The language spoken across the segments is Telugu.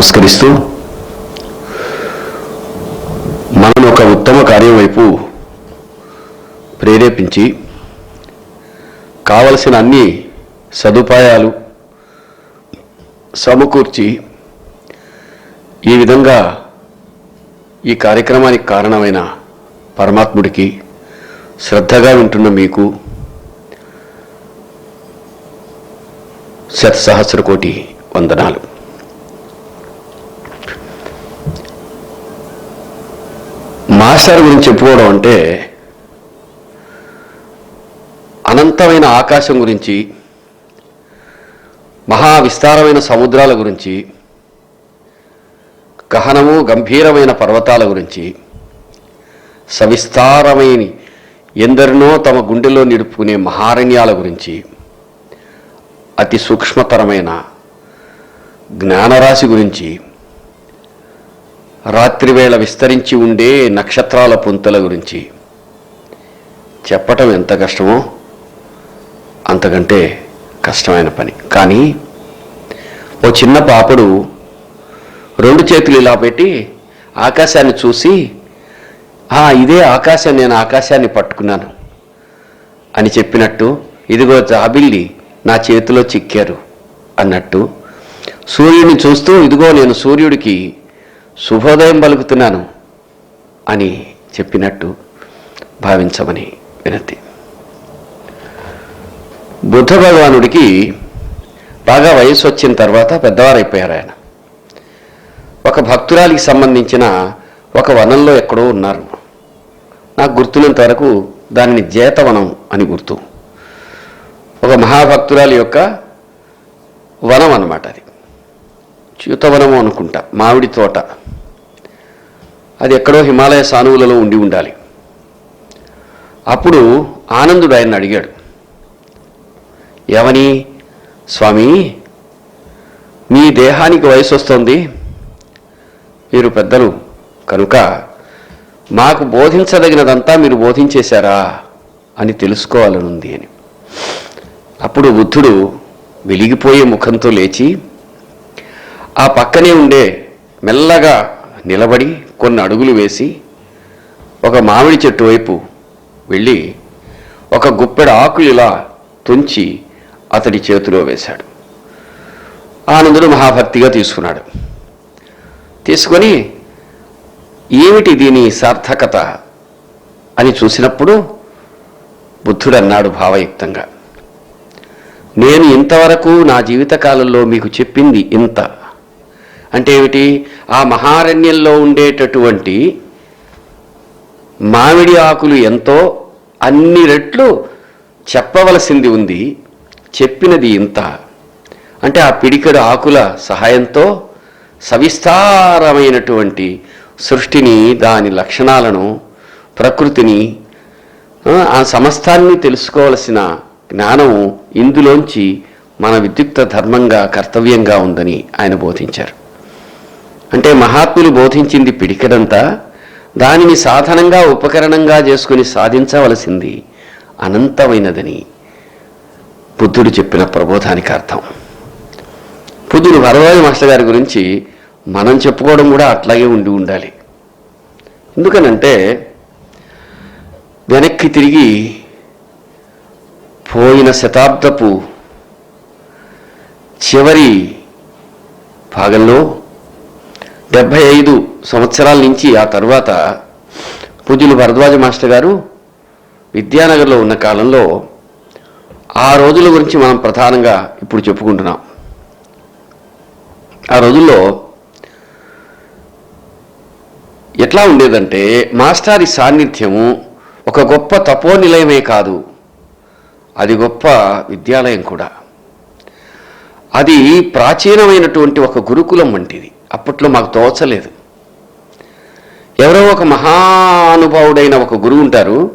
నమస్కరిస్తూ మనను ఒక ఉత్తమ కార్యం వైపు ప్రేరేపించి కావలసిన అన్ని సదుపాయాలు సమకూర్చి ఈ విధంగా ఈ కార్యక్రమానికి కారణమైన పరమాత్ముడికి శ్రద్ధగా వింటున్న మీకు శతసహస్ర కోటి వందనాలు. మాస్టర్ గురించి చెప్పుకోవడం అంటే అనంతమైన ఆకాశం గురించి మహా విస్తారమైన సముద్రాల గురించి గహనము గంభీరమైన పర్వతాల గురించి సవిస్తారమైన ఎందరినో తమ గుండెలో నిడుపుకునే మహారణ్యాల గురించి అతి సూక్ష్మతరమైన జ్ఞానరాశి గురించి రాత్రివేళ విస్తరించి ఉండే నక్షత్రాల పుంతల గురించి. చెప్పటం ఎంత కష్టమో అంతకంటే కష్టమైన పని. కానీ ఓ చిన్న పాపడు రెండు చేతులు ఇలా పెట్టి ఆకాశాన్ని చూసి "ఆ, ఇదే ఆకాశం నేను ఆకాశాన్ని పట్టుకున్నాను అని చెప్పినట్టు ఇదిగో జాబిల్లి నా చేతిలో చిక్కారు అన్నట్టు సూర్యుడిని చూస్తూ ఇదిగో నేను సూర్యుడికి శుభోదయం పలుకుతున్నాను అని చెప్పినట్టు భావించమని వినతి. బుద్ధ భగవానుడికి బాగా వయసు వచ్చిన తర్వాత పెద్దవారైపోయారు ఆయన. ఒక భక్తురాలికి సంబంధించిన ఒక వనంలో ఎక్కడో ఉన్నారు. నాకు గుర్తున్నంత వరకు దానిని జేతవనం అని గుర్తు. ఒక మహాభక్తురాలి యొక్క వనం అన్నమాట అది. చ్యూతవనము అనుకుంటా మామిడి తోట. అది ఎక్కడో హిమాలయ సానువులలో ఉండి ఉండాలి. అప్పుడు ఆనందుడు ఆయన అడిగాడు ఏమని స్వామి మీ దేహానికి వయసు వస్తుంది. మీరు పెద్దలు కనుక మాకు బోధించదగినదంతా మీరు బోధించేశారా అని తెలుసుకోవాలనుంది అని. అప్పుడు బుద్ధుడు వెలిగిపోయే ముఖంతో లేచి ఆ పక్కనే ఉండే మెల్లగా నిలబడి కొన్ని అడుగులు వేసి ఒక మామిడి చెట్టు వైపు వెళ్ళి ఒక గుప్పెడు ఆకులు ఇలా తుంచి అతడి చేతిలో వేశాడు. ఆనందుడు మహాభక్తిగా తీసుకున్నాడు. తీసుకొని ఏమిటి దీని సార్థకత అని చూసినప్పుడు బుద్ధుడు అన్నాడు భావయుక్తంగా. నేను ఇంతవరకు నా జీవితకాలంలో మీకు చెప్పింది ఇంత. అంటే ఏమిటి? ఆ మహారణ్యంలో ఉండేటటువంటి మామిడి ఆకులు ఎంతో అన్ని రెట్లు చెప్పవలసింది ఉంది. చెప్పినది ఇంత. అంటే ఆ పిడికడు ఆకుల సహాయంతో సవిస్తారమైనటువంటి సృష్టిని దాని లక్షణాలను ప్రకృతిని ఆ, ఆ సమస్తాన్ని తెలుసుకోవలసిన జ్ఞానము ఇందులోంచి మన విద్యుక్త ధర్మంగా కర్తవ్యంగా ఉందని ఆయన బోధించారు. అంటే మహాత్ములు బోధించింది పిడికడంతా దానిని సాధనంగా ఉపకరణంగా చేసుకుని సాధించవలసింది అనంతమైనదని బుద్ధుడు చెప్పిన ప్రబోధానికి అర్థం. బుద్ధుడు వరవాయి మాస్టర్ గారి గురించి మనం చెప్పుకోవడం కూడా అట్లాగే ఉండి ఉండాలి. ఎందుకనంటే వెనక్కి తిరిగి పోయిన శతాబ్దపు చివరి భాగంలో డెబ్భై ఐదు సంవత్సరాల నుంచి ఆ తర్వాత పూజలు భరద్వాజ మాస్టర్ గారు విద్యానగర్లో ఉన్న కాలంలో ఆ రోజుల గురించి మనం ప్రధానంగా ఇప్పుడు చెప్పుకుంటున్నాం. ఆ రోజుల్లో ఎట్లా ఉండేదంటే మాస్టారి సాన్నిధ్యము ఒక గొప్ప తపోనిలయమే కాదు అది గొప్ప విద్యాలయం కూడా. అది ప్రాచీనమైనటువంటి ఒక గురుకులం వంటిది. అప్పట్లో మాకు తోచలేదు. ఎవరో ఒక మహానుభావుడైన ఒక గురువు ఉంటారు.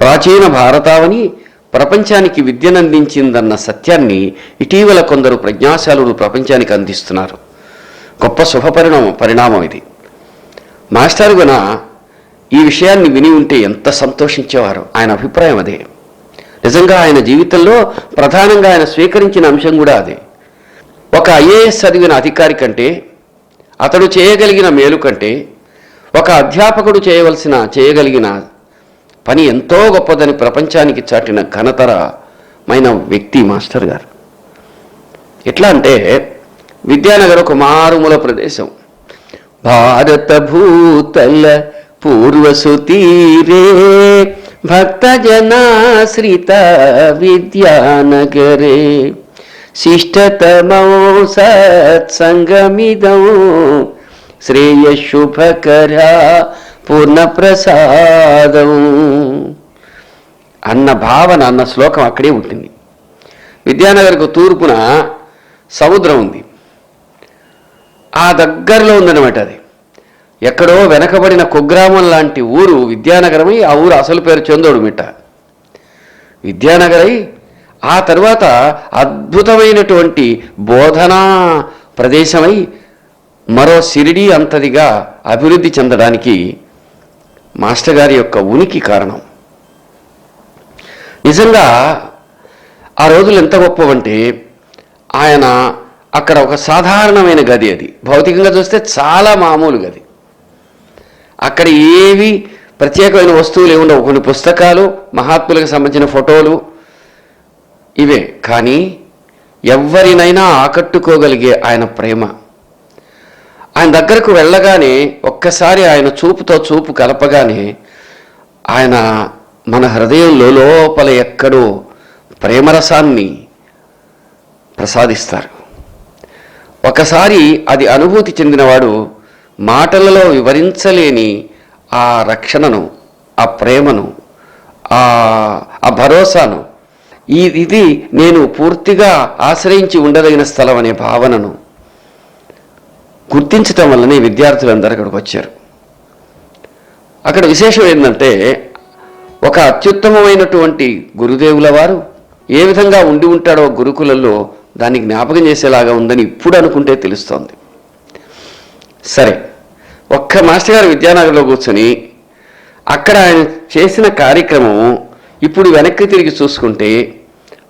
ప్రాచీన భారతావని ప్రపంచానికి విద్యనందించిందన్న సత్యాన్ని ఇటీవల కొందరు ప్రజ్ఞాశాలుడు ప్రపంచానికి అందిస్తున్నారు. గొప్ప శుభ పరిణామం పరిణామం ఇది. మాస్టర్ గున ఈ విషయాన్ని విని ఉంటే ఎంత సంతోషించేవారు. ఆయన అభిప్రాయం అదే. నిజంగా ఆయన జీవితంలో ప్రధానంగా ఆయన స్వీకరించిన అంశం కూడా అదే. ఒక ఐఏఎస్ చదివిన అధికారి కంటే అతడు చేయగలిగిన మేలు కంటే ఒక అధ్యాపకుడు చేయవలసిన చేయగలిగిన పని ఎంతో గొప్పదని ప్రపంచానికి చాటిన ఘనతరమైన వ్యక్తి మాస్టర్ గారు. ఎట్లా అంటే విద్యానగర్ ఒక మారుమూల ప్రదేశం. భారత భూతల పూర్వసుతీరే భక్త జనాశ్రిత విద్యానగరే. శిష్టతమో సత్సంగమిదౌ. శ్రేయ శుభకర పూర్ణప్రసాదం. అన్న భావన అన్న శ్లోకం అక్కడే ఉంటుంది. విద్యానగర్కు తూర్పున సముద్రం ఉంది. ఆ దగ్గరలో ఉందన్నమాట అది. ఎక్కడో వెనకబడిన కుగ్రామం లాంటి ఊరు విద్యానగరమై ఆ ఊరు అసలు పేరు చందోడు మిట్ట విద్యానగరై ఆ తర్వాత అద్భుతమైనటువంటి బోధనా ప్రదేశమై మరో సిరిడి అంతదిగా అభివృద్ధి చెందడానికి మాస్టర్ గారి యొక్క ఉనికి కారణం. నిజంగా ఆ రోజులు ఎంత గొప్పవంటే ఆయన అక్కడ ఒక సాధారణమైన గది అది. భౌతికంగా చూస్తే చాలా మామూలు గది. అక్కడ ఏవి ప్రత్యేకమైన వస్తువులు ఏముండవు. కొన్ని పుస్తకాలు మహాత్ములకు సంబంధించిన ఫోటోలు ఇవే. కానీ ఎవరినైనా ఆకట్టుకోగలిగే ఆయన ప్రేమ. ఆయన దగ్గరకు వెళ్ళగానే ఒక్కసారి ఆయన చూపుతో చూపు కలపగానే ఆయన మన హృదయంలో లోపల ఎక్కడో ప్రేమరసాన్ని ప్రసాదిస్తారు. ఒకసారి అది అనుభూతి చెందినవాడు మాటలలో వివరించలేని ఆ రక్షణను ఆ ప్రేమను ఆ ఆ భరోసాను ఈ ఇది నేను పూర్తిగా ఆశ్రయించి ఉండదగిన స్థలం అనే భావనను గుర్తించటం వల్లనే విద్యార్థులందరూ అక్కడికి వచ్చారు. అక్కడ విశేషం ఏంటంటే ఒక అత్యుత్తమమైనటువంటి గురుదేవుల వారు ఏ విధంగా ఉండి ఉంటాడో గురుకులలో దాన్ని జ్ఞాపకం చేసేలాగా ఉందని ఇప్పుడు అనుకుంటే తెలుస్తోంది. సరే ఒక్క మాస్టర్ గారు విద్యానగర్లో కూర్చొని అక్కడ ఆయన చేసిన కార్యక్రమం ఇప్పుడు వెనక్కి తిరిగి చూసుకుంటే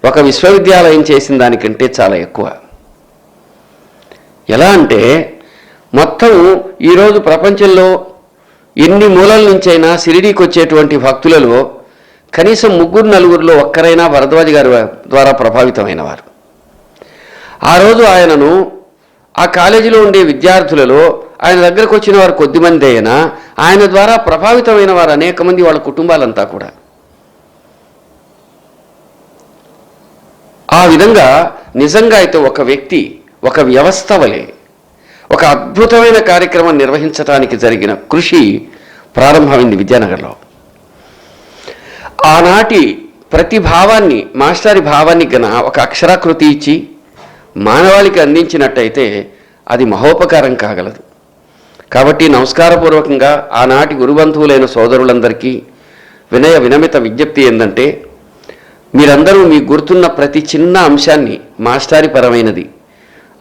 ఒక విశ్వవిద్యాలయం చేసిన దానికంటే చాలా ఎక్కువ. ఎలా అంటే మొత్తం ఈరోజు ప్రపంచంలో ఎన్ని మూలల నుంచైనా షిరిడీకి వచ్చేటువంటి భక్తులలో కనీసం ముగ్గురు నలుగురిలో ఒక్కరైనా భరద్వాజ్ గారి ద్వారా ప్రభావితమైన వారు ఆ రోజు ఆయనను ఆ కాలేజీలో ఉండే విద్యార్థులలో ఆయన దగ్గరకు వచ్చిన వారు కొద్దిమంది అయినా ఆయన ద్వారా ప్రభావితమైన వారు అనేక మంది వాళ్ళ కుటుంబాలంతా కూడా. ఆ విధంగా నిజంగా అయితే ఒక వ్యక్తి ఒక వ్యవస్థ వలె ఒక అద్భుతమైన కార్యక్రమం నిర్వహించడానికి జరిగిన కృషి ప్రారంభమైంది విద్యానగర్లో. ఆనాటి ప్రతి భావాన్ని మాస్టారి భావాన్ని గన ఒక అక్షరాకృతి ఇచ్చి మానవాళికి అందించినట్టయితే అది మహోపకారం కాగలదు. కాబట్టి నమస్కారపూర్వకంగా ఆనాటి గురుబంధువులైన సోదరులందరికీ వినయ వినమిత విజ్ఞప్తి ఏంటంటే మీరందరూ మీకు గుర్తున్న ప్రతి చిన్న అంశాన్ని మాస్టారి పరమైనది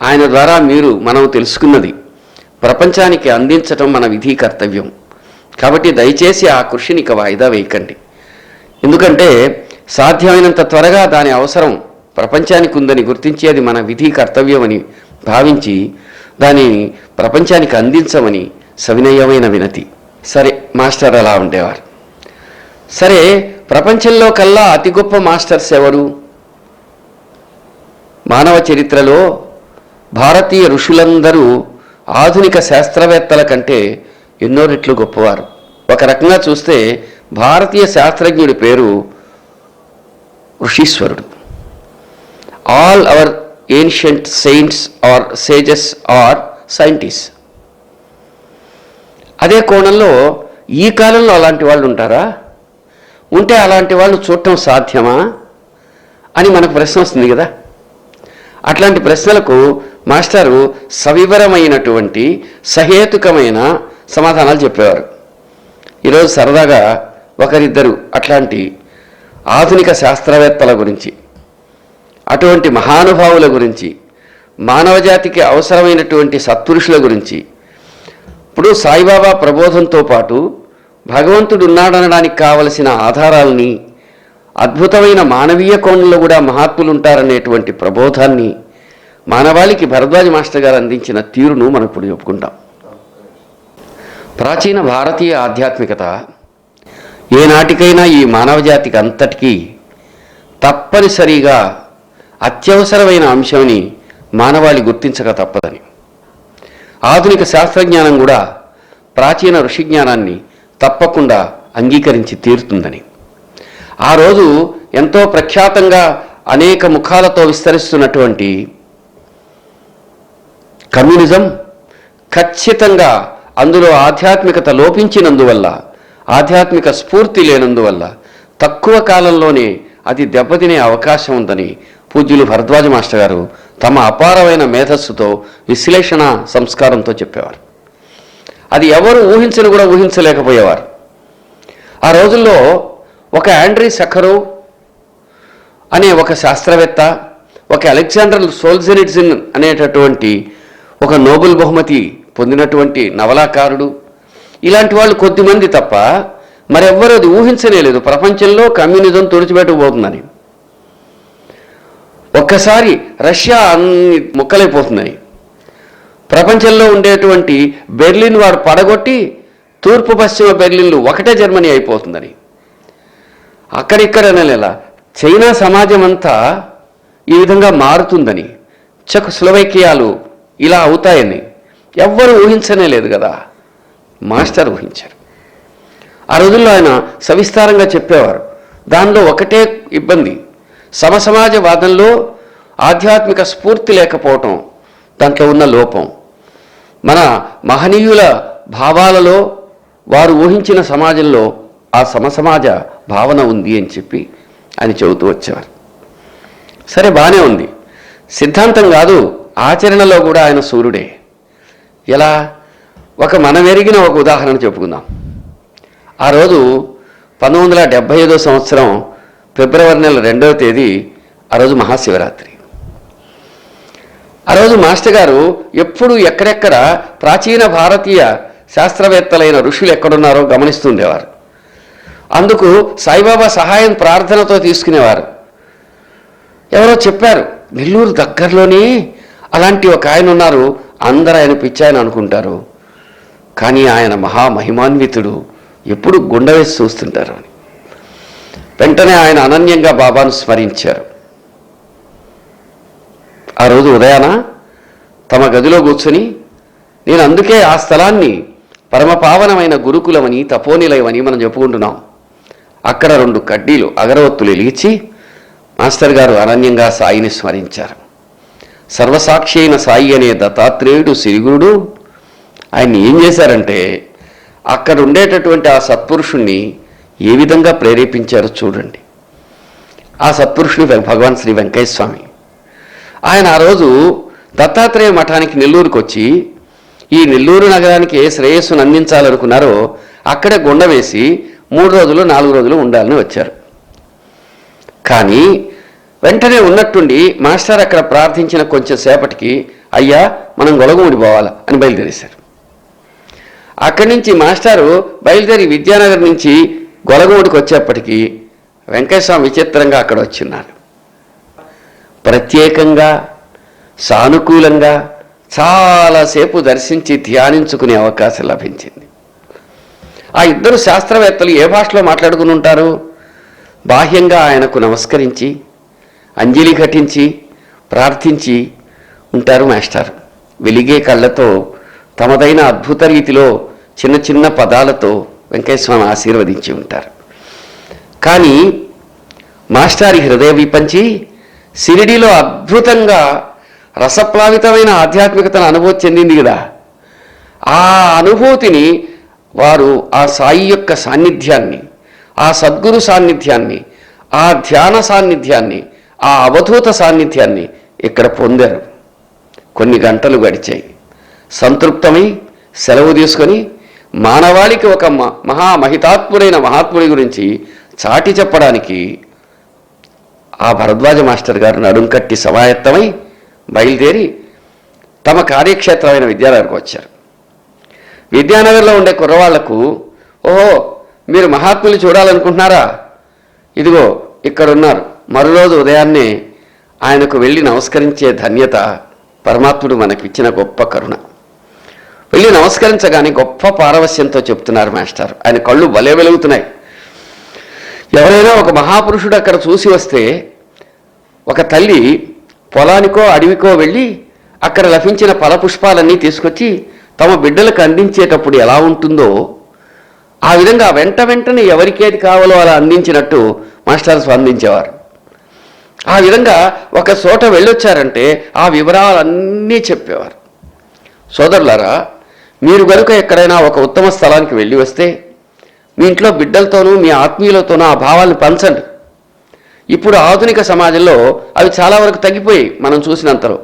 ఆయన ద్వారా మీరు మనం తెలుసుకున్నది. ప్రపంచానికి అందించటం మన విధి కర్తవ్యం. కాబట్టి దయచేసి ఆ కృషిని ఇక వాయిదా వేయకండి. ఎందుకంటే సాధ్యమైనంత త్వరగా దాని అవసరం ప్రపంచానికి ఉందని గుర్తించి అది మన విధి కర్తవ్యమని భావించి దానిని ప్రపంచానికి అందించమని సవినయమైన వినతి. సరే మాస్టర్ అలా ఉండేవారు. సరే ప్రపంచంలో కల్లా అతి గొప్ప మాస్టర్స్ ఎవరు? మానవ చరిత్రలో భారతీయ ఋషులందరూ ఆధునిక శాస్త్రవేత్తల కంటే ఎన్నో రెట్లు గొప్పవారు. ఒక రకంగా చూస్తే భారతీయ శాస్త్రజ్ఞుడి పేరు ఋషీశ్వరుడు. All our ancient saints are sages are scientist అదే కోణంలో ఈ కాలంలో అలాంటి వాళ్ళు ఉంటారా? ఉంటే అలాంటి వాళ్ళు చూడటం సాధ్యమా అని మనకు ప్రశ్న వస్తుంది కదా. అట్లాంటి ప్రశ్నలకు మాస్టారు సవివరమైనటువంటి సహేతుకమైన సమాధానాలు చెప్పేవారు. ఈరోజు సరదాగా ఒకరిద్దరు అట్లాంటి ఆధునిక శాస్త్రవేత్తల గురించి అటువంటి మహానుభావుల గురించి మానవజాతికి అవసరమైనటువంటి సత్పురుషుల గురించి ఇప్పుడు సాయిబాబా ప్రబోధంతో పాటు భగవంతుడు ఉన్నాడనడానికి కావలసిన ఆధారాలని అద్భుతమైన మానవీయ కోణంలో కూడా మహాత్ములుంటారనేటువంటి ప్రబోధాన్ని మానవాళికి భరద్వాజ మాస్టర్ గారు అందించిన తీరును మనం ఇప్పుడు చెప్పుకుంటాం ప్రాచీన భారతీయ ఆధ్యాత్మికత ఏనాటికైనా ఈ మానవజాతికి అంతటికీ తప్పనిసరిగా అత్యవసరమైన అంశమని మానవాళి గుర్తించక తప్పదని. ఆధునిక శాస్త్రజ్ఞానం కూడా ప్రాచీన ఋషి జ్ఞానాన్ని తప్పకుండా అంగీకరించి తీరుతుందని. ఆ రోజు ఎంతో ప్రఖ్యాతంగా అనేక ముఖాలతో విస్తరిస్తున్నటువంటి కమ్యూనిజం ఖచ్చితంగా అందులో ఆధ్యాత్మికత లోపించినందువల్ల ఆధ్యాత్మిక స్ఫూర్తి లేనందువల్ల తక్కువ కాలంలోనే అది దెబ్బతినే అవకాశం ఉందని పూజ్యులు భరద్వాజ మాస్టర్ గారు తమ అపారమైన మేధస్సుతో విశ్లేషణ సంస్కారంతో చెప్పేవారు. అది ఎవరు ఊహించని కూడా ఊహించలేకపోయేవారు. ఆ రోజుల్లో ఒక ఆండ్రీ సఖరు అనే ఒక శాస్త్రవేత్త ఒక అలెగ్జాండర్ సోల్జెనిట్జిన్ అనేటటువంటి ఒక నోబెల్ బహుమతి పొందినటువంటి నవలాకారుడు. ఇలాంటి వాళ్ళు కొద్దిమంది తప్ప మరెవ్వరూ అది ఊహించలేదు ప్రపంచంలో కమ్యూనిజం తుడిచిపెట్టబోతుందని. ఒక్కసారి రష్యా అన్ని ముక్కలైపోతుందని ప్రపంచంలో ఉండేటువంటి బెర్లిన్ వాడు పడగొట్టి తూర్పు పశ్చిమ బెర్లిన్లు ఒకటే జర్మనీ అయిపోతుందని. అక్కడిక్కడ నెల చైనా సమాజం అంతా ఈ విధంగా మారుతుందని. చెక్ స్లోవేకియాలు ఇలా అవుతాయని ఎవ్వరూ ఊహించనే లేదు కదా. మాస్టర్ ఊహించారు. ఆ రోజుల్లో ఆయన సవిస్తారంగా చెప్పేవారు. దానిలో ఒకటే ఇబ్బంది. సమసమాజవాదంలో ఆధ్యాత్మిక స్ఫూర్తి లేకపోవటం దాంట్లో ఉన్న లోపం. మన మహనీయుల భావాలలో వారు ఊహించిన సమాజంలో ఆ సమసమాజ భావన ఉంది అని చెప్పి అని చెబుతూ వచ్చేవారు. సరే బాగానే ఉంది. సిద్ధాంతం కాదు ఆచరణలో కూడా ఆయన సూర్యుడే. ఎలా? ఒక మనమెరిగిన ఒక ఉదాహరణ చెప్పుకుందాం. ఆ రోజు పంతొమ్మిది వందల డెబ్భై ఐదో సంవత్సరం ఫిబ్రవరి నెల రెండవ తేదీ ఆ రోజు మహాశివరాత్రి. ఆ రోజు మాస్టర్ గారు ఎప్పుడు ఎక్కడెక్కడ ప్రాచీన భారతీయ శాస్త్రవేత్తలైన ఋషులు ఎక్కడున్నారో గమనిస్తుండేవారు. అందుకు సాయిబాబా సహాయం ప్రార్థనతో తీసుకునేవారు. ఎవరో చెప్పారు నెల్లూరు దగ్గరలోనే అలాంటి ఒక ఆయన ఉన్నారు అందరు ఆయన పిచ్చాయని అనుకుంటారు. కానీ ఆయన మహామహిమాన్వితుడు ఎప్పుడు గుండె వేసి చూస్తుంటారు అని. వెంటనే ఆయన అనన్యంగా బాబాను స్మరించారు. ఆ రోజు ఉదయాన తమ గదిలో కూర్చొని నేను అందుకే ఆ స్థలాన్ని పరమపావనమైన గురుకులమని తపోనిలయమని మనం చెప్పుకుంటున్నాం. అక్కడ రెండు కడ్డీలు అగరవత్తులు వెలిగించి మాస్టర్ గారు అనన్యంగా సాయిని స్మరించారు. సర్వసాక్షి అయిన సాయి అనే దత్తాత్రేయుడు సిరిగురుడు ఆయన ఏం చేశారంటే అక్కడ ఉండేటటువంటి ఆ సత్పురుషుణ్ణి ఏ విధంగా ప్రేరేపించారో చూడండి. ఆ సత్పురుషుడు భగవాన్ శ్రీ వెంకయ్య స్వామి ఆయన ఆ రోజు దత్తాత్రేయ మఠానికి నెల్లూరుకు వచ్చి ఈ నెల్లూరు నగరానికి ఏ శ్రేయస్సును అందించాలనుకున్నారో అక్కడే గుండ వేసి మూడు రోజులు నాలుగు రోజులు ఉండాలని వచ్చారు. కానీ వెంటనే ఉన్నట్టుండి మాస్టర్ అక్కడ ప్రార్థించిన కొంచెం సేపటికి అయ్యా మనం గొలగముడి పోవాలా? అని బయలుదేరేశారు. అక్కడి నుంచి మాస్టారు బయలుదేరి విద్యానగర్ నుంచి గొలగముడికి వచ్చేప్పటికీ వెంకటస్వామి విచిత్రంగా అక్కడ వచ్చిన్నారు. ప్రత్యేకంగా సానుకూలంగా చాలాసేపు దర్శించి ధ్యానించుకునే అవకాశం లభించింది. ఆ ఇద్దరు శాస్త్రవేత్తలు ఏ భాషలో మాట్లాడుకుని ఉంటారు? బాహ్యంగా ఆయనకు నమస్కరించి అంజలి ఘటించి ప్రార్థించి ఉంటారు మాస్టర్. వెలిగే కళ్ళతో తమదైన అద్భుత రీతిలో చిన్న చిన్న పదాలతో వెంకటేశ్వరం ఆశీర్వదించి ఉంటారు. కానీ మాస్టారి హృదయ విపంచి సిరిడిలో అద్భుతంగా రసప్లావితమైన ఆధ్యాత్మికతను అనుభూతి చెందింది కదా. ఆ అనుభూతిని వారు ఆ సాయి యొక్క సాన్నిధ్యాన్ని ఆ సద్గురు సాన్నిధ్యాన్ని ఆ ధ్యాన సాన్నిధ్యాన్ని ఆ అవధూత సాన్నిధ్యాన్ని ఇక్కడ పొందారు. కొన్ని గంటలు గడిచాయి. సంతృప్తమై సెలవు తీసుకొని మానవాళికి ఒక మ- మహామహితాత్ముడైన మహాత్ముడి గురించి చాటి చెప్పడానికి ఆ భరద్వాజ మాస్టర్ గారు నడుం కట్టి సమాయత్తమై బయలుదేరి తమ కార్యక్షేత్రమైన విద్యానగర్కి వచ్చారు. విద్యానగర్లో ఉండే కుర్రవాళ్ళకు ఓహో మీరు మహాత్ములు చూడాలనుకుంటున్నారా? ఇదిగో ఇక్కడ ఉన్నారు మరోరోజు ఉదయాన్నే ఆయనకు వెళ్ళి నమస్కరించే ధన్యత పరమాత్ముడు మనకి ఇచ్చిన గొప్ప కరుణ. వెళ్ళి నమస్కరించగానే గొప్ప పారవస్యంతో చెప్తున్నారు మాస్టర్. ఆయన కళ్ళు భలే వెలుగుతున్నాయి. ఎవరైనా ఒక మహాపురుషుడు అక్కడ చూసి వస్తే ఒక తల్లి పొలానికో అడవికో వెళ్ళి అక్కడ లభించిన ఫలపుష్పాలన్నీ తీసుకొచ్చి తమ బిడ్డలకు అందించేటప్పుడు ఎలా ఉంటుందో ఆ విధంగా వెంట వెంటనే ఎవరికేది కావాలో అలా అందించినట్టు మాస్టర్స్ స్పందించేవారు. ఆ విధంగా ఒక చోట వెళ్ళొచ్చారంటే ఆ వివరాలన్నీ చెప్పేవారు. సోదరులారా మీరు గనుక ఎక్కడైనా ఒక ఉత్తమ స్థలానికి వెళ్ళి వస్తే మీ ఇంట్లో బిడ్డలతోనూ మీ ఆత్మీయులతోనూ ఆ భావాలను పంచండి. ఇప్పుడు ఆధునిక సమాజంలో అవి చాలా వరకు తగ్గిపోయి మనం చూసినంతలో.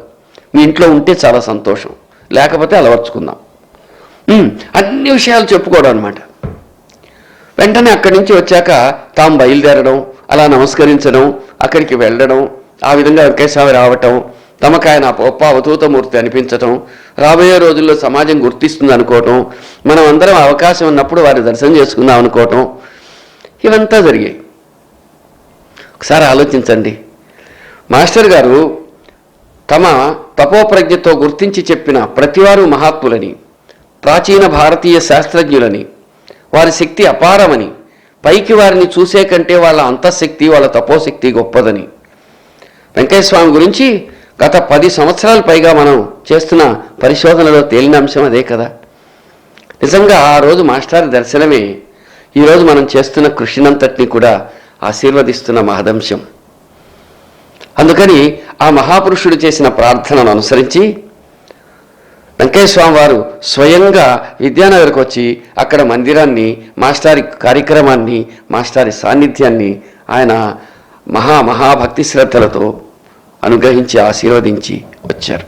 మీ ఇంట్లో ఉంటే చాలా సంతోషం. లేకపోతే అలవర్చుకుందాం. అన్ని విషయాలు చెప్పుకోవడం అనమాట వెంటనే అక్కడి నుంచి వచ్చాక తాము బయలుదేరడం అలా నమస్కరించడం అక్కడికి వెళ్ళడం ఆ విధంగా వెంకటేశ్వర రావటం తమకాయన ఆయన గొప్ప అవధూతమూర్తి అనిపించటం రాబోయే రోజుల్లో సమాజం గుర్తిస్తుంది అనుకోవటం మనం అందరం అవకాశం ఉన్నప్పుడు వారిని దర్శనం చేసుకుందాం అనుకోవటం ఇవంతా జరిగాయి. ఒకసారి ఆలోచించండి. మాస్టర్ గారు తమ తపోప్రజ్ఞతో గుర్తించి చెప్పిన ప్రతివారు మహాత్ములని ప్రాచీన భారతీయ శాస్త్రజ్ఞులని వారి శక్తి అపారమని పైకి వారిని చూసే కంటే వాళ్ళ అంతఃశక్తి వాళ్ళ తపోశక్తి గొప్పదని. వెంకయ్య గురించి గత పది సంవత్సరాల పైగా మనం చేస్తున్న పరిశోధనలో తేలిన అంశం అదే కదా. నిజంగా ఆ రోజు మాస్టర్ దర్శనమే. ఈరోజు మనం చేస్తున్న కృషినంతటినీ కూడా ఆశీర్వదిస్తున్న మహదంశం. అందుకని ఆ మహాపురుషుడు చేసిన ప్రార్థనను అనుసరించి వెంకయ్యస్వామి వారు స్వయంగా విద్యానగర్కి వచ్చి అక్కడ మందిరాన్ని మాస్టారి కార్యక్రమాన్ని మాస్టారి సాన్నిధ్యాన్ని ఆయన మహా మహాభక్తి శ్రద్ధలతో అనుగ్రహించి ఆశీర్వదించి వచ్చారు.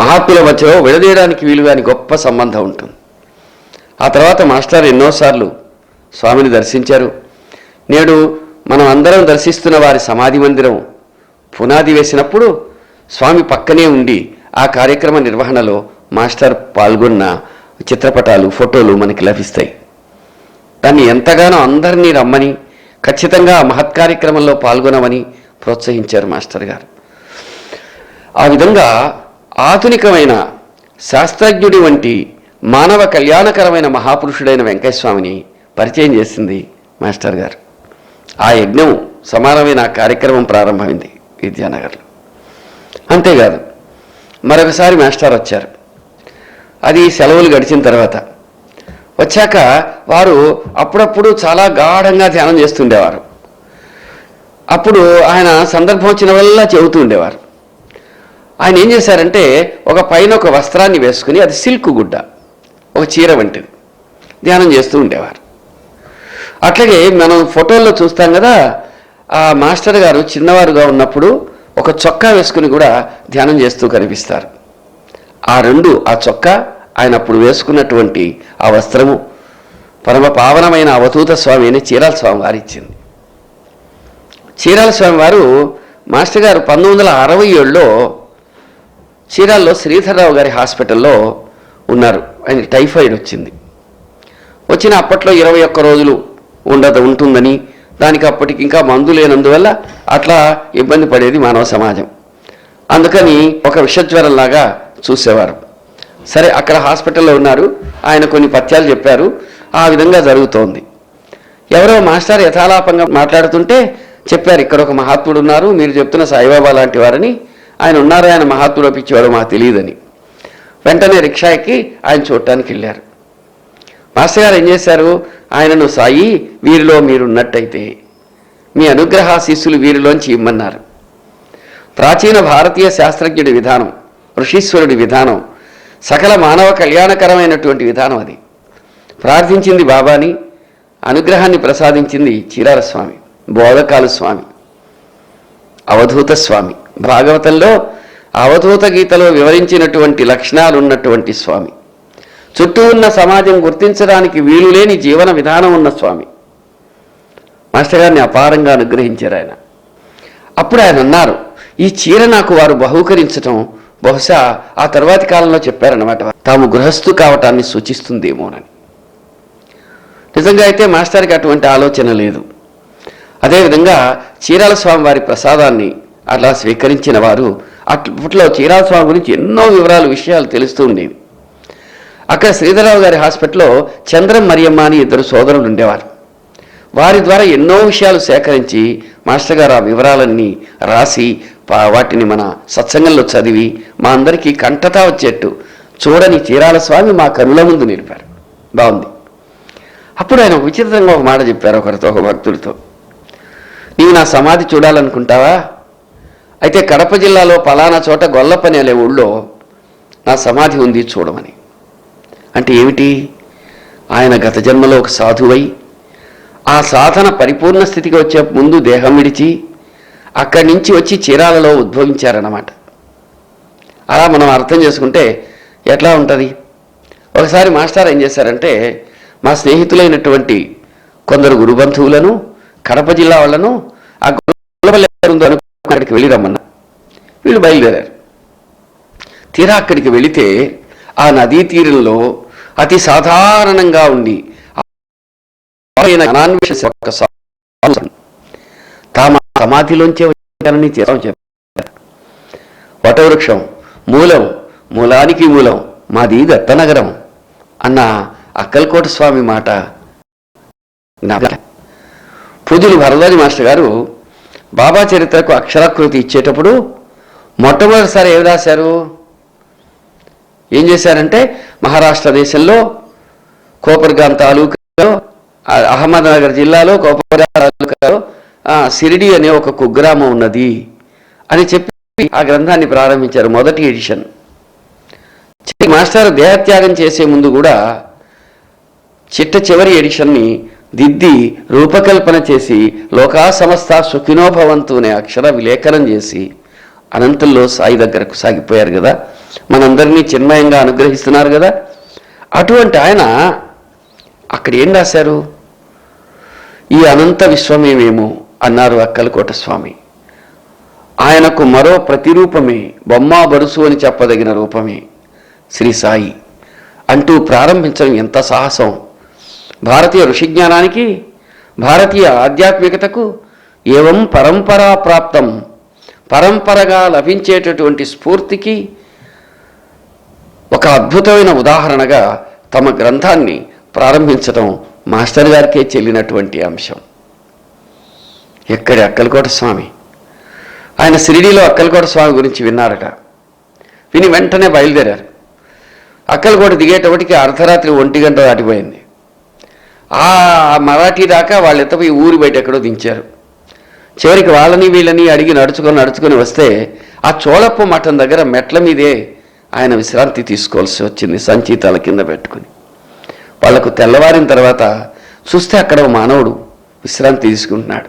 మహాత్ముల మధ్యలో విడదీయడానికి వీలుగాని గొప్ప సంబంధం ఉంటుంది. ఆ తర్వాత మాస్టర్ ఎన్నోసార్లు స్వామిని దర్శించారు. నేడు మనం అందరం దర్శిస్తున్న వారి సమాధి మందిరం పునాది వేసినప్పుడు స్వామి పక్కనే ఉండి ఆ కార్యక్రమ నిర్వహణలో మాస్టర్ పాల్గొన్న చిత్రపటాలు ఫోటోలు మనకి లభిస్తాయి. దాన్ని ఎంతగానో అందరినీ రమ్మని ఖచ్చితంగా మహత్ కార్యక్రమంలో పాల్గొనమని ప్రోత్సహించారు మాస్టర్ గారు. ఆ విధంగా ఆధునికమైన శాస్త్రజ్ఞుడి వంటి మానవ కళ్యాణకరమైన మహాపురుషుడైన వెంకటస్వామిని పరిచయం చేసింది మాస్టర్ గారు. ఆ యజ్ఞం సమానమైన కార్యక్రమం ప్రారంభమైంది విద్యానగర్లో. అంతేకాదు మరొకసారి మాస్టర్ వచ్చారు. అది సెలవులు గడిచిన తర్వాత. వచ్చాక వారు అప్పుడప్పుడు చాలా గాఢంగా ధ్యానం చేస్తుండేవారు. అప్పుడు ఆయన సందర్భం వచ్చిన వల్ల చెబుతూ ఉండేవారు. ఆయన ఏం చేశారంటే ఒక పైన ఒక వస్త్రాన్ని వేసుకుని అది సిల్క్ గుడ్డ ఒక చీర వంటిది ధ్యానం చేస్తూ ఉండేవారు. అట్లాగే మనం ఫోటోల్లో చూస్తాం కదా ఆ మాస్టర్ గారు చిన్నవారుగా ఉన్నప్పుడు ఒక చొక్కా వేసుకుని కూడా ధ్యానం చేస్తూ కనిపిస్తారు. ఆ రెండు ఆ చొక్కా ఆయన అప్పుడు వేసుకున్నటువంటి ఆ వస్త్రము పరమ పావనమైన అవధూత స్వామి అని చీరాల స్వామి వారు ఇచ్చింది. చీరాల స్వామి వారు మాస్టర్ గారు పంతొమ్మిది వందల అరవై ఏడులో చీరాల్లో శ్రీధర్రావు గారి హాస్పిటల్లో ఉన్నారు. ఆయన టైఫాయిడ్ వచ్చింది. వచ్చిన అప్పట్లో ఇరవై ఒక్క రోజులు ఉండదు ఉంటుందని. దానికి అప్పటికి ఇంకా మందు లేనందువల్ల అట్లా ఇబ్బంది పడేది మానవ సమాజం. అందుకని ఒక విషజ్వరంలాగా చూసేవారు. సరే అక్కడ హాస్పిటల్లో ఉన్నారు. ఆయన కొన్ని పథ్యాలు చెప్పారు. ఆ విధంగా జరుగుతోంది. ఎవరో మాస్టర్ యథాలాపంగా మాట్లాడుతుంటే చెప్పారు ఇక్కడ ఒక మహాత్ముడు ఉన్నారు. మీరు చెప్తున్న సాయిబాబా లాంటి వారని. ఆయన ఉన్నారు ఆయన మహాత్ముడు పిచ్చివాడు మాకు తెలియదని. వెంటనే రిక్షా ఎక్కి ఆయన చూడటానికి వెళ్ళారు. మాస్టర్ గారు ఏం చేశారు? ఆయనను సాయి వీరిలో మీరున్నట్టయితే. మీ అనుగ్రహాశీస్సులు వీరిలోంచి ఇమ్మన్నారు. ప్రాచీన భారతీయ శాస్త్రజ్ఞుడి విధానం ఋషీశ్వరుడి విధానం సకల మానవ కళ్యాణకరమైనటువంటి విధానం అది. ప్రార్థించింది బాబాని అనుగ్రహాన్ని ప్రసాదించింది చీరాల స్వామి బోధకాలు స్వామి అవధూత స్వామి. భాగవతంలో అవధూత గీతలో వివరించినటువంటి లక్షణాలు ఉన్నటువంటి స్వామి. చుట్టూ ఉన్న సమాజం గుర్తించడానికి వీలు లేని జీవన విధానం ఉన్న స్వామి. మాస్టర్ గారిని అపారంగా అనుగ్రహించారు ఆయన. అప్పుడు ఆయన అన్నారు ఈ చీర నాకు వారు బహూకరించటం బహుశా ఆ తర్వాతి కాలంలో చెప్పారన్నమాట. తాము గృహస్థు కావటాన్ని సూచిస్తుందేమోనని నిజంగా అయితే మాస్టర్కి అటువంటి ఆలోచన లేదు. అదేవిధంగా చీరాల స్వామి వారి ప్రసాదాన్ని అట్లా స్వీకరించిన వారు అప్పట్లో చీరాల స్వామి గురించి ఎన్నో వివరాలు విషయాలు తెలుస్తూ ఉండేవి. అక్కడ శ్రీధరరావు గారి హాస్పిటల్లో చంద్రం మరియమ్మ అని ఇద్దరు సోదరులు ఉండేవారు. వారి ద్వారా ఎన్నో విషయాలు సేకరించి మాస్టర్ గారు ఆ వివరాలన్నీ రాసి వాటిని మన సత్సంగంలో చదివి మా అందరికీ కంటతా వచ్చేట్టు చూడని చీరాల స్వామి మా కనుల ముందు నిలిపారు. బాగుంది. అప్పుడు ఆయన విచిత్రంగా ఒక మాట చెప్పారు ఒకరితో ఒక భక్తుడితో. నీవు నా సమాధి చూడాలనుకుంటావా? అయితే కడప జిల్లాలో పలానా చోట గొల్లపని అనే ఊళ్ళో నా సమాధి ఉంది చూడమని. అంటే ఏమిటి? ఆయన గత జన్మలో ఒక సాధువై ఆ సాధన పరిపూర్ణ స్థితికి వచ్చే ముందు దేహం విడిచి అక్కడి నుంచి వచ్చి చీరాలలో ఉద్భవించారన్నమాట. అలా మనం అర్థం చేసుకుంటే ఎట్లా ఉంటుంది? ఒకసారి మాస్టర్ ఏం చేశారంటే మా స్నేహితులైనటువంటి కొందరు గురుబంధువులను కడప జిల్లా వాళ్ళను ఆ గురుపల్లి అక్కడికి వెళ్ళి రమ్మన్నా వీళ్ళు బయలుదేరారు. తీరా అక్కడికి వెళితే ఆ నదీ తీరంలో అతి సాధారణంగా ఉండి ఆయన తామ సమాధిలోంచే వచ్చారని చెప్పారు వటవృక్షం మూలం మూలానికి మూలం మాది దత్తనగరం అన్న అక్కల్కోట స్వామి మాట జ్ఞాపకం. పూజలు భరద్వాజ మాస్టర్ గారు బాబా చరిత్రకు అక్షరాకృతి ఇచ్చేటప్పుడు మొట్టమొదటిసారి ఏమి రాశారు? ఏం చేశారంటే మహారాష్ట్ర దేశంలో కోపర్గాం తాలూకాలో అహ్మద్నగర్ జిల్లాలో కోపర్గాం తాలూకాలో సిరిడి అనే ఒక కుగ్రామం ఉన్నది అని చెప్పి ఆ గ్రంథాన్ని ప్రారంభించారు మొదటి ఎడిషన్. మాస్టర్ దేహత్యాగం చేసే ముందు కూడా చిట్ట చివరి ఎడిషన్ని దిద్ది రూపకల్పన చేసి లోకా సమస్త సుఖినోభవంతు అనే అక్షర విలేఖనం చేసి అనంతంలో సాయి దగ్గరకు సాగిపోయారు కదా. మనందరినీ చిన్మయంగా అనుగ్రహిస్తున్నారు కదా? అటువంటి ఆయన అక్కడ ఏం రాశారు? ఈ అనంత విశ్వమేమేమో అన్నారు అక్కలకోట స్వామి. ఆయనకు మరో ప్రతిరూపమే బొమ్మ బరుసు అని చెప్పదగిన రూపమే శ్రీ సాయి. అంటూ ప్రారంభించడం ఎంత సాహసం. భారతీయ ఋషిజ్ఞానానికి భారతీయ ఆధ్యాత్మికతకు ఏవం పరంపరా ప్రాప్తం పరంపరగా లభించేటటువంటి స్ఫూర్తికి ఒక అద్భుతమైన ఉదాహరణగా తమ గ్రంథాన్ని ప్రారంభించడం మాస్టర్ గారికే చెల్లినటువంటి అంశం. ఎక్కడి అక్కలకోట స్వామి? ఆయన షిరిడీలో అక్కలకోట స్వామి గురించి విన్నారట. విని వెంటనే బయలుదేరారు. అక్కలకోట దిగేటప్పటికి అర్ధరాత్రి ఒంటి గంట దాటిపోయింది. ఆ మరాఠీ దాకా వాళ్ళు ఎత్తపోయి ఊరి బయట ఎక్కడో దించారు. చివరికి వాళ్ళని వీళ్ళని అడిగి నడుచుకొని నడుచుకొని వస్తే ఆ చోళప్ప మఠం దగ్గర మెట్ల మీదే ఆయన విశ్రాంతి తీసుకోవాల్సి వచ్చింది సంచి కింద పెట్టుకుని. వాళ్ళకు తెల్లవారిన తర్వాత చూస్తే అక్కడ ఓ మానవుడు విశ్రాంతి తీసుకుంటున్నాడు.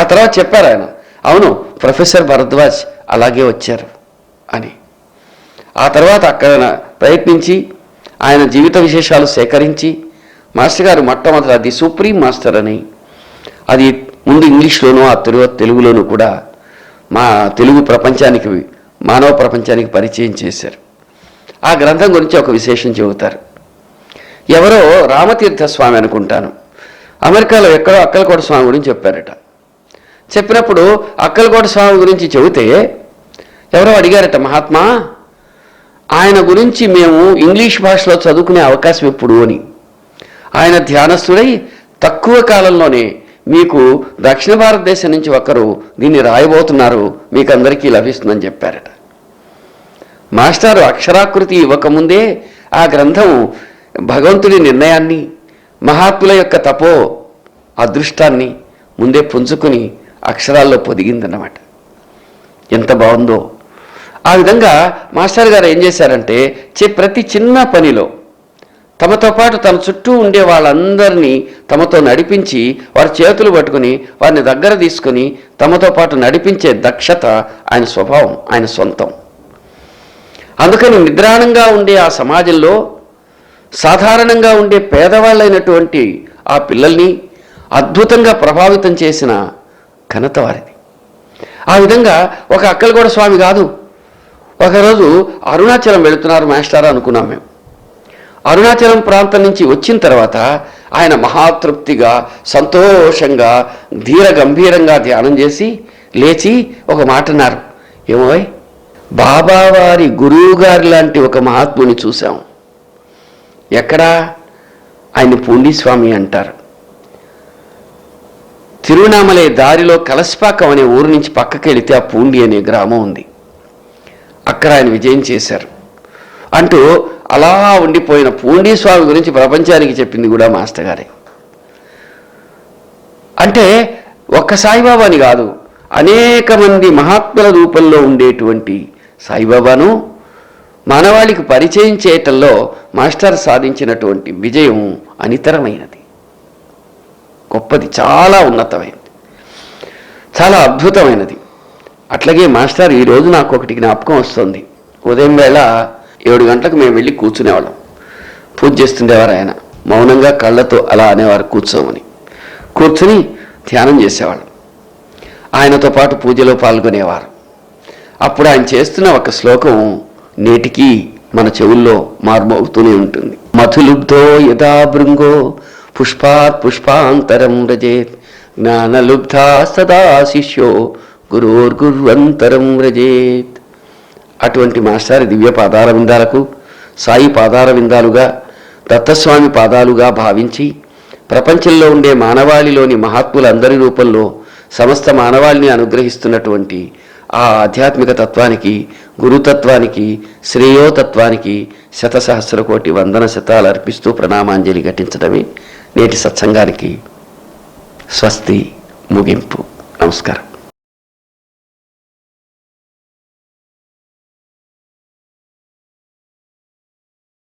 ఆ తర్వాత చెప్పారు ఆయన అవును ప్రొఫెసర్ భరద్వాజ్ అలాగే వచ్చారు అని. ఆ తర్వాత అక్కడ ప్రయత్నించి ఆయన జీవిత విశేషాలు సేకరించి మాస్టర్ గారు మొట్టమొదటి అది సుప్రీం మాస్టర్ అని అది ముందు ఇంగ్లీష్లోనూ ఆ తరువాత తెలుగులోనూ కూడా మా తెలుగు ప్రపంచానికి మానవ ప్రపంచానికి పరిచయం చేశారు. ఆ గ్రంథం గురించి ఒక విశేషం చెబుతారు. ఎవరో రామతీర్థ స్వామి అనుకుంటాను. అమెరికాలో ఎక్కడో అక్కలకోట స్వామి గురించి చెప్పారట. చెప్పినప్పుడు అక్కలకోట స్వామి గురించి చెబితే ఎవరో అడిగారట మహాత్మా ఆయన గురించి మేము ఇంగ్లీష్ భాషలో చదువుకునే అవకాశం ఎప్పుడు? అని. ఆయన ధ్యానస్థుడై తక్కువ కాలంలోనే మీకు దక్షిణ భారతదేశం నుంచి ఒకరు దీన్ని రాయబోతున్నారు మీకు అందరికీ లభిస్తుందని చెప్పారట. మాస్టారు అక్షరాకృతి ఇవ్వకముందే ఆ గ్రంథం భగవంతుడి నిర్ణయాన్ని మహాత్ముల యొక్క తపో అదృష్టాన్ని ముందే పుంజుకుని అక్షరాల్లో పొదిగిందన్నమాట. ఎంత బాగుందో. ఆ విధంగా మాస్టర్ గారు ఏం చేశారంటే చే ప్రతి చిన్న పనిలో తమతో పాటు తన చుట్టూ ఉండే వాళ్ళందరినీ తమతో నడిపించి వారి చేతులు పట్టుకుని వారిని దగ్గర తీసుకుని తమతో పాటు నడిపించే దక్షత ఆయన స్వభావం ఆయన సొంతం. అందుకని నిద్రాణంగా ఉండే ఆ సమాజంలో సాధారణంగా ఉండే పేదవాళ్ళైనటువంటి ఆ పిల్లల్ని అద్భుతంగా ప్రభావితం చేసిన ఘనత వారిది. ఆ విధంగా ఒక అక్కలగూడ స్వామి కాదు. ఒకరోజు అరుణాచలం వెళుతున్నారు మాస్టారా అనుకున్నాం మేము. అరుణాచలం ప్రాంతం నుంచి వచ్చిన తర్వాత ఆయన మహాతృప్తిగా సంతోషంగా ధీర గంభీరంగా ధ్యానం చేసి లేచి ఒక మాట అన్నారు. ఏమోయ్ బాబావారి గురువు గారి లాంటి ఒక మహాత్ముని చూశాం. ఎక్కడా? ఆయన పూండిస్వామి అంటారు. తిరువణామలై దారిలో కలసిపాకం అనే ఊరు నుంచి పక్కకి వెళితే ఆ పూండి అనే గ్రామం ఉంది. అక్కడ ఆయన విజయం చేశారు. అంటూ అలా ఉండిపోయిన పూండీ స్వామి గురించి ప్రపంచానికి చెప్పింది కూడా మాస్టర్ గారే. అంటే ఒక్క సాయిబాబాని కాదు అనేక మంది మహాత్ముల రూపంలో ఉండేటువంటి సాయిబాబాను మానవాళికి పరిచయం చేయటంలో మాస్టర్ సాధించినటువంటి విజయం అనితరమైనది. గొప్పది చాలా ఉన్నతమైనది. చాలా అద్భుతమైనది. అట్లాగే మాస్టర్ ఈరోజు నాకు ఒకటి జ్ఞాపకం వస్తుంది. ఉదయం వేళ ఏడు గంటలకు మేము వెళ్ళి కూర్చునేవాళ్ళం. పూజ చేస్తుండేవారు ఆయన. మౌనంగా కళ్ళతో అలా అనేవారు కూర్చోమని. కూర్చుని ధ్యానం చేసేవాళ్ళం. ఆయనతో పాటు పూజలో పాల్గొనేవారు. అప్పుడు ఆయన చేస్తున్న ఒక శ్లోకం నేటికి మన చెవుల్లో మార్మవుతూనే ఉంటుంది. మధులుబ్ధో యథా భృంగో పుష్పాత్ పుష్పాంతరం రజేత్ జ్ఞానలుబ్ధా సదా శిష్యో గురోర్గుర్వంతరం రజేత్ అటువంటి మాస్టారి దివ్య పాదార విందాలకు సాయి పాదార విందాలుగా దత్తస్వామి పాదాలుగా భావించి ప్రపంచంలో ఉండే మానవాళిలోని మహాత్ములందరి రూపంలో సమస్త మానవాళిని అనుగ్రహిస్తున్నటువంటి ఆ ఆధ్యాత్మిక తత్వానికి గురుతత్వానికి శ్రేయోతత్వానికి శతసహస్ర కోటి వందన శతాలు అర్పిస్తూ ప్రణామాంజలి ఘటించడమే నేటి సత్సంగానికి స్వస్తి ముగింపు. నమస్కారం.